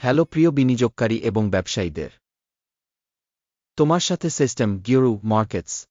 Hello প্রিয় বিনিয়োগকারী এবং ব্যবসায়ীদের। তোমার সাথে সিস্টেম গিওরু মার্কেটস।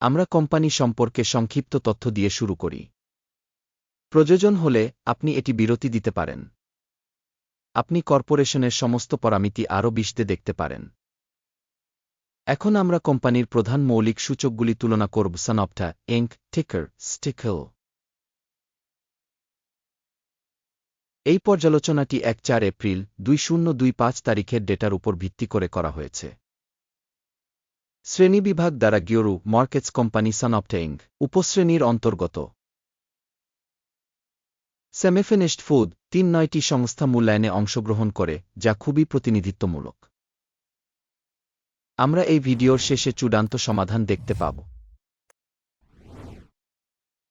আমরা কোম্পানি সম্পর্কে সংক্ষিপ্ত তথ্য দিয়ে শুরু করি। প্রয়োজন হলে আপনি এটি বিরতি দিতে পারেন। আপনি কর্পোরেশনের সমস্ত পরামিতি আরও বিশদে দেখতে পারেন। এখন আমরা কোম্পানির প্রধান মৌলিক সূচকগুলি তুলনা করব। সানপটা এঙ্ক টিকার স্টিকল এই পর্যালোচনাটি এক চার এপ্রিল দুই শূন্য দুই পাঁচ তারিখের ডেটার উপর ভিত্তি করে করা হয়েছে। শ্রেণীবিভাগ দ্বারা গিওরু মার্কেটস কোম্পানি সানপটেইং উপশ্রেণীর অন্তর্গত। সেমিফিনিশড ফুড তিন নয়টি সংস্থা মূল্যায়নে অংশগ্রহণ করে, যা খুবই প্রতিনিধিত্বমূলক। আমরা এই ভিডিওর শেষে চূড়ান্ত সমাধান দেখতে পাব।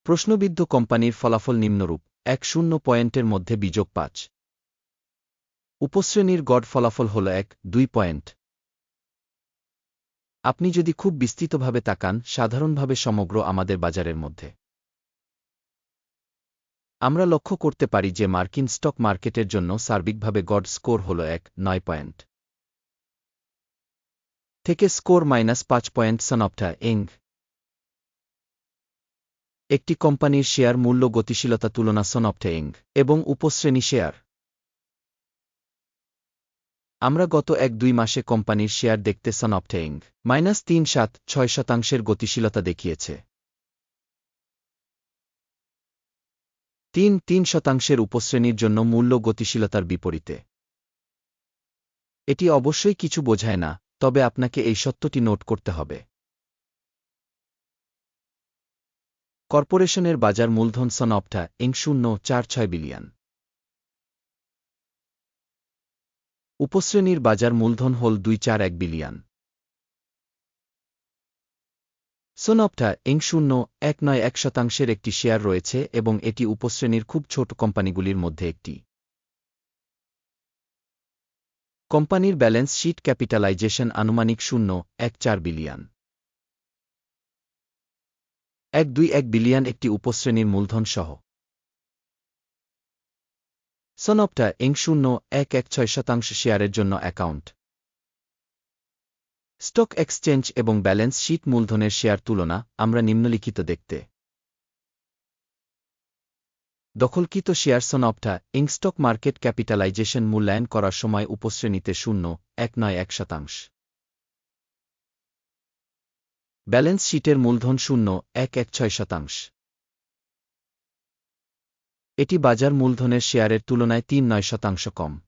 প্রশ্নবিদ্ধ কোম্পানির ফলাফল নিম্নরূপ। এক শূন্য পয়েন্টের মধ্যে বিযোগ পাঁচ। উপশ্রেণীর গড় ফলাফল হল এক, দুই পয়েন্ট। আপনি যদি খুব বিস্তৃতভাবে তাকান, সাধারণভাবে সমগ্র আমাদের বাজারের মধ্যে। আমরা লক্ষ্য করতে পারি যে মার্কিন স্টক মার্কেটের জন্য সার্বিকভাবে গড স্কোর হল এক, নয় পয়েন্ট। থেকে স্কোর মাইনাস পাঁচ পয়েন্ট সনপটা, এং। একটি কোম্পানির শেয়ার মূল্য গতিশীলতা তুলনা সনপটা এং এবং উপশ্রেণী শেয়ার। আমরা গত এক দুই মাসে কোম্পানির শেয়ার দেখতে সনপটা এং মাইনাস তিন সাত ছয় শতাংশের গতিশীলতা দেখিয়েছে। তিন তিন শতাংশের উপশ্রেণীর জন্য মূল্য গতিশীলতার বিপরীতে। এটি অবশ্যই কিছু বোঝায় না, তবে আপনাকে এই সত্যটি নোট করতে হবে। কর্পোরেশনের বাজার মূলধন সনপটা এং শূন্য চার ছয় বিলিয়ন। উপশ্রেণীর বাজার মূলধন হল দুই চার এক বিলিয়ন। সোনপটা এং শূন্য এক নয় এক শতাংশের একটি শেয়ার রয়েছে এবং এটি উপশ্রেণীর খুব ছোট কোম্পানিগুলির মধ্যে একটি। কোম্পানির ব্যালেন্স শিট ক্যাপিটালাইজেশন আনুমানিক শূন্য এক চার বিলিয়ন। এক দুই এক বিলিয়ন একটি উপশ্রেণীর মূলধন সহ সনপটা এং শূন্য এক এক ছয় শতাংশ শেয়ারের জন্য অ্যাকাউন্ট। স্টক এক্সচেঞ্জ এবং ব্যালেন্স শিট মূলধনের শেয়ার তুলনা আমরা নিম্নলিখিত দেখতে। দখলকৃত শেয়ার সনপটা ইং স্টক মার্কেট ক্যাপিটালাইজেশন মূল্যায়ন করার সময় উপশ্রেণীতে শূন্য, এক নয় এক শতাংশ। ব্যালেন্স শিটের মূলধন শূন্য, এক এক ছয় শতাংশ। এটি বাজার মূলধনের শেয়ারের তুলনায় তিন নয় শতাংশ কম।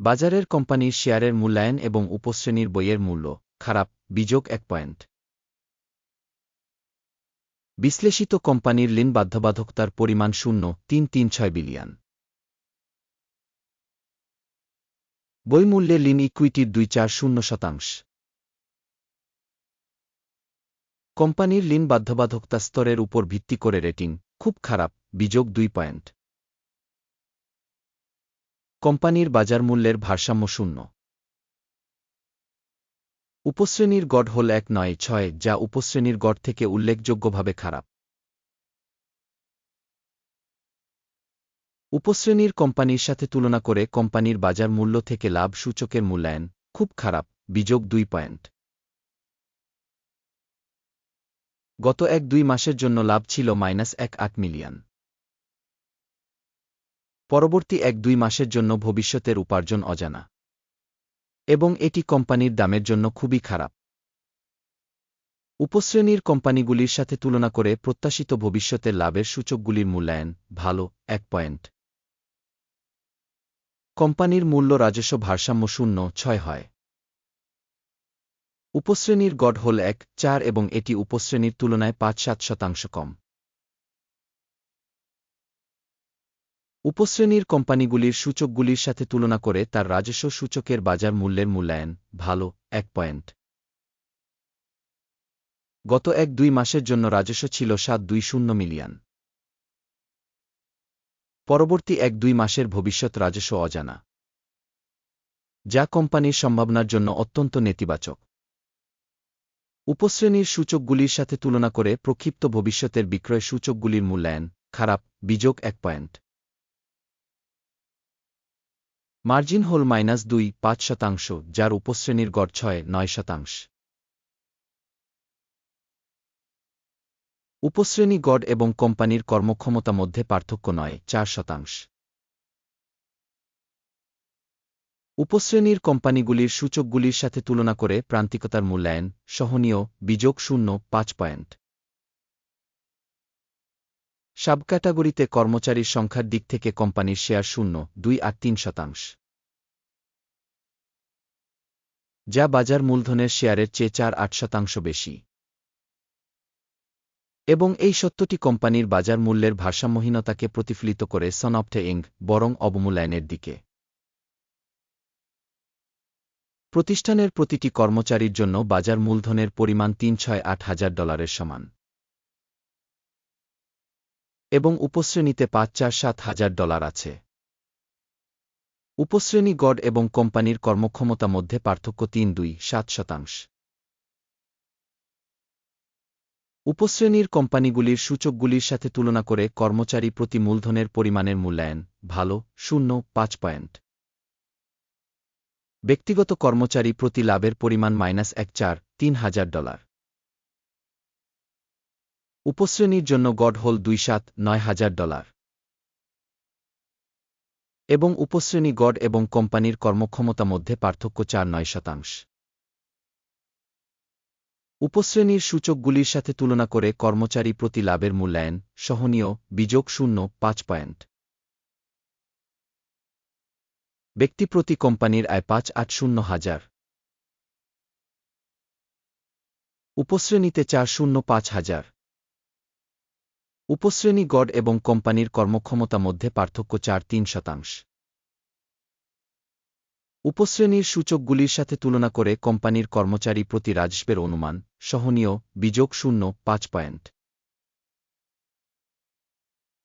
বাজারের কোম্পানির শেয়ারের মূল্যায়ন এবং উপশ্রেণীর বইয়ের মূল্য, খারাপ, বিযোগ এক পয়েন্ট। বিশ্লেষিত কোম্পানির লিন বাধ্যবাধকতার পরিমাণ শূন্য, তিন তিন ছয় বিলিয়ন। বইমূল্যে লিন ইকুইটির দুই চার শূন্য শতাংশ। কোম্পানির লিন বাধ্যবাধকতা স্তরের উপর ভিত্তি করে রেটিং, খুব খারাপ, বিযোগ দুই পয়েন্ট। কোম্পানির বাজার মূল্যের ভারসাম্য শূন্য। উপশ্রেণীর গড় হল এক নয় ছয়, যা উপশ্রেণীর গড় থেকে উল্লেখযোগ্যভাবে খারাপ। উপশ্রেণীর কোম্পানির সাথে তুলনা করে কোম্পানির বাজার মূল্য থেকে লাভ সূচকের মূল্যায়ন, খুব খারাপ, বিযোগ দুই পয়েন্ট। গত এক দুই মাসের জন্য লাভ ছিল মাইনাস এক আট মিলিয়ন। পরবর্তী এক দুই মাসের জন্য ভবিষ্যতের উপার্জন অজানা। এবং এটি কোম্পানির দামের জন্য খুবই খারাপ। উপশ্রেণীর কোম্পানিগুলির সাথে তুলনা করে প্রত্যাশিত ভবিষ্যতের লাভের সূচকগুলির মূল্যায়ন ভালো, এক পয়েন্ট। কোম্পানির মূল্য রাজস্ব ভারসাম্য শূন্য, ছয় হয়। উপশ্রেণীর গড় হল এক, চার এবং এটি উপশ্রেণীর তুলনায় পাঁচ, সাত শতাংশ কম। উপশ্রেণীর কোম্পানিগুলির সূচকগুলির সাথে তুলনা করে তার রাজস্ব সূচকের বাজার মূল্যের মূল্যায়ন ভালো, এক পয়েন্ট। গত এক, দুই মাসের জন্য রাজস্ব ছিল সাত, দুই, শূন্য মিলিয়ন। পরবর্তী এক, দুই মাসের ভবিষ্যৎ রাজস্ব অজানা। যা কোম্পানির সম্ভাবনার জন্য অত্যন্ত নেতিবাচক। উপশ্রেণীর সূচকগুলির সাথে তুলনা করে প্রক্ষিপ্ত ভবিষ্যতের বিক্রয় সূচকগুলির মূল্যায়ন, খারাপ, বিযোগ এক পয়েন্ট। মার্জিন হল মাইনাস দুই, পাঁচ শতাংশ, যার উপশ্রেণীর গড় ছয়, নয় শতাংশ। উপশ্রেণী গড় এবং কোম্পানির কর্মক্ষমতা মধ্যে পার্থক্য নয়, চার শতাংশ। উপশ্রেণীর কোম্পানিগুলির সূচকগুলির সাথে তুলনা করে প্রান্তিকতার মূল্যায়ন, সহনীয়, বিযোগ শূন্য, পাঁচ পয়েন্ট। সাব ক্যাটাগরিতে কর্মচারীর সংখ্যার দিক থেকে কোম্পানির শেয়ার শূন্য, দুই আট তিন শতাংশ। যা বাজার মূলধনের শেয়ারের চেয়ে চার আট শতাংশ বেশি। এবং এই সত্যটি কোম্পানির বাজার মূল্যের ভারসাম্যহীনতাকে প্রতিফলিত করে সনপটে ইং বরং অবমূল্যায়নের দিকে। প্রতিষ্ঠানের প্রতিটি কর্মচারীর জন্য বাজার মূলধনের পরিমাণ তিন ছয় আট হাজার ডলারের সমান। এবং উপশ্রেণীতে পাঁচ চার সাত হাজার ডলার আছে। উপশ্রেণী গড় এবং কোম্পানির কর্মক্ষমতা মধ্যে পার্থক্য তিন দুই সাত শতাংশ। উপশ্রেণীর কোম্পানিগুলির সূচকগুলির সাথে তুলনা করে কর্মচারী প্রতি মূলধনের পরিমাণের মূল্যায়ন ভালো, শূন্য, পাঁচ পয়েন্ট। ব্যক্তিগত কর্মচারী প্রতি লাভের পরিমাণ মাইনাস এক চার, তিন হাজার ডলার। উপশ্রেণীর জন্য গড় হল দুই সাত, নয় হাজার ডলার। এবং উপশ্রেণী গড় এবং কোম্পানির কর্মক্ষমতা মধ্যে পার্থক্য চার, নয় শতাংশ। উপশ্রেণীর সূচকগুলির সাথে তুলনা করে কর্মচারী প্রতি লাভের মূল্যায়ন সহনীয়, বিযোগ শূন্য, পাঁচ পয়েন্ট। ব্যক্তি প্রতি কোম্পানির আয় পাঁচ আট শূন্য হাজার। উপশ্রেণীতে চার শূন্য পাঁচ হাজার। উপশ্রেণী গড় এবং কোম্পানির কর্মক্ষমতা মধ্যে পার্থক্য চার তিন শতাংশ। উপশ্রেণীর সূচকগুলির সাথে তুলনা করে কোম্পানির কর্মচারী প্রতি রাজস্বের অনুমান, সহনীয়, বিযোগ শূন্য, পাঁচ পয়েন্ট।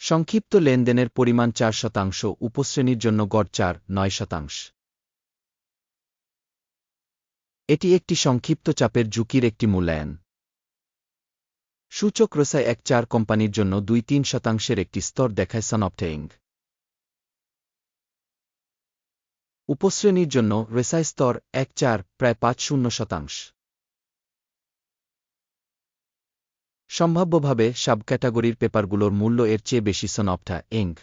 সংক্ষিপ্ত লেনদেনের পরিমাণ চার শতাংশ, উপশ্রেণীর জন্য গড় চার, নয় শতাংশ। এটি একটি সংক্ষিপ্ত চাপের ঝুঁকির একটি মূল্যায়ন। সূচক রসায় এক চার কোম্পানির জন্য দুই তিন শতাংশের একটি স্তর দেখায় সনপটেইং উপশ্রেণীর জন্য রেসাই স্তর এক চার, প্রায় পাঁচ শূন্য শতাংশ। সম্ভাব্যভাবে সাব ক্যাটাগরির পেপারগুলোর মূল্য এর চেয়ে বেশি সন সনপটা এং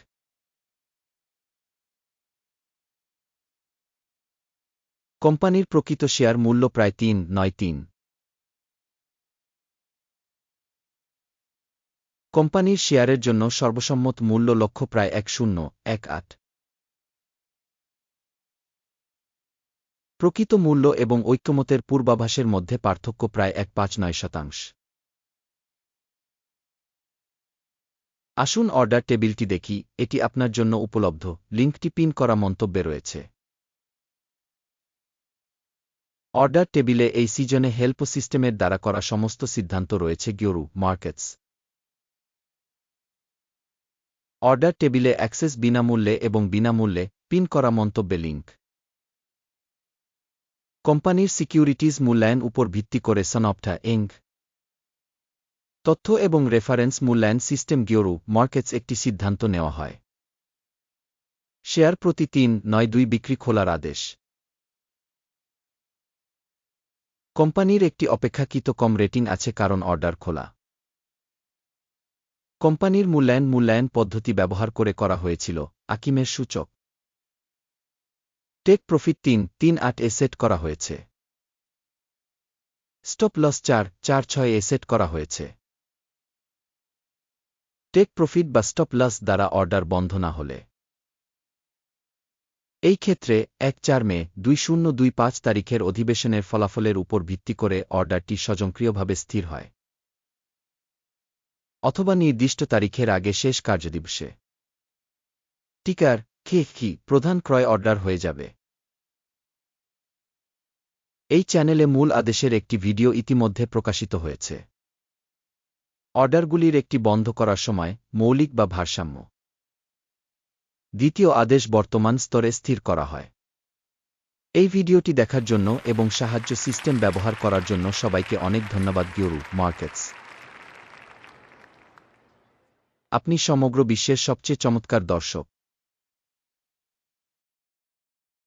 কোম্পানির প্রকৃত শেয়ার মূল্য প্রায় তিন, নয়, তিন। কোম্পানির শেয়ারের জন্য সর্বসম্মত মূল্য লক্ষ্য প্রায় এক শূন্য, এক আট। প্রকৃত মূল্য এবং ঐক্যমতের পূর্বাভাসের মধ্যে পার্থক্য প্রায় এক পাঁচ, নয় শতাংশ। আসুন অর্ডার টেবিলটি দেখি, এটি আপনার জন্য উপলব্ধ। লিঙ্কটি পিন করা মন্তব্যে রয়েছে। অর্ডার টেবিলে এই সিজনে হেল্প সিস্টেমের দ্বারা করা সমস্ত সিদ্ধান্ত রয়েছে গিওরু মার্কেটস অর্ডার টেবিলে অ্যাক্সেস বিনামূল্যে এবং বিনামূল্যে পিন করা মন্তব্যে লিঙ্ক কোম্পানির সিকিউরিটিজ মূল্যায়ন উপর ভিত্তি করে সনপটা এং তথ্য এবং রেফারেন্স মূল্যায়ন সিস্টেম গিওরু, মার্কেটস একটি সিদ্ধান্ত নেওয়া হয়। শেয়ার প্রতি তিন, নয়, দুই বিক্রি খোলার আদেশ। কোম্পানির একটি অপেক্ষাকৃত কম রেটিং আছে কারণ অর্ডার খোলা। কোম্পানির মূল্যায়ন মূল্যায়ন পদ্ধতি ব্যবহার করে করা হয়েছিল, আকিমের সূচক। টেক প্রফিট তিন তিন আট এ সেট করা হয়েছে। স্টপ লস চার চার ছয় এ সেট করা হয়েছে। টেক প্রফিট বা স্টপ লস দ্বারা অর্ডার বন্ধ না হলে। এই ক্ষেত্রে এক চার মে দুই শূন্য দুই পাঁচ তারিখের অধিবেশনের ফলাফলের উপর ভিত্তি করে অর্ডারটি স্বয়ংক্রিয়ভাবে স্থির হয়। অথবা নির্দিষ্ট তারিখের আগে শেষ কার্যদিবসে। টিকার খে কি প্রধান ক্রয় অর্ডার হয়ে যাবে? এই চ্যানেলে মূল আদেশের একটি ভিডিও ইতিমধ্যে প্রকাশিত হয়েছে। অর্ডারগুলির একটি বন্ধ করার সময় মৌলিক বা ভারসাম্য। দ্বিতীয় আদেশ বর্তমান স্তরে স্থির করা হয়। এই ভিডিওটি দেখার জন্য এবং সাহায্য সিস্টেম ব্যবহার করার জন্য সবাইকে অনেক ধন্যবাদ, গিওরু মার্কেটস। আপনি সমগ্র বিশ্বের সবচেয়ে চমৎকার দর্শক।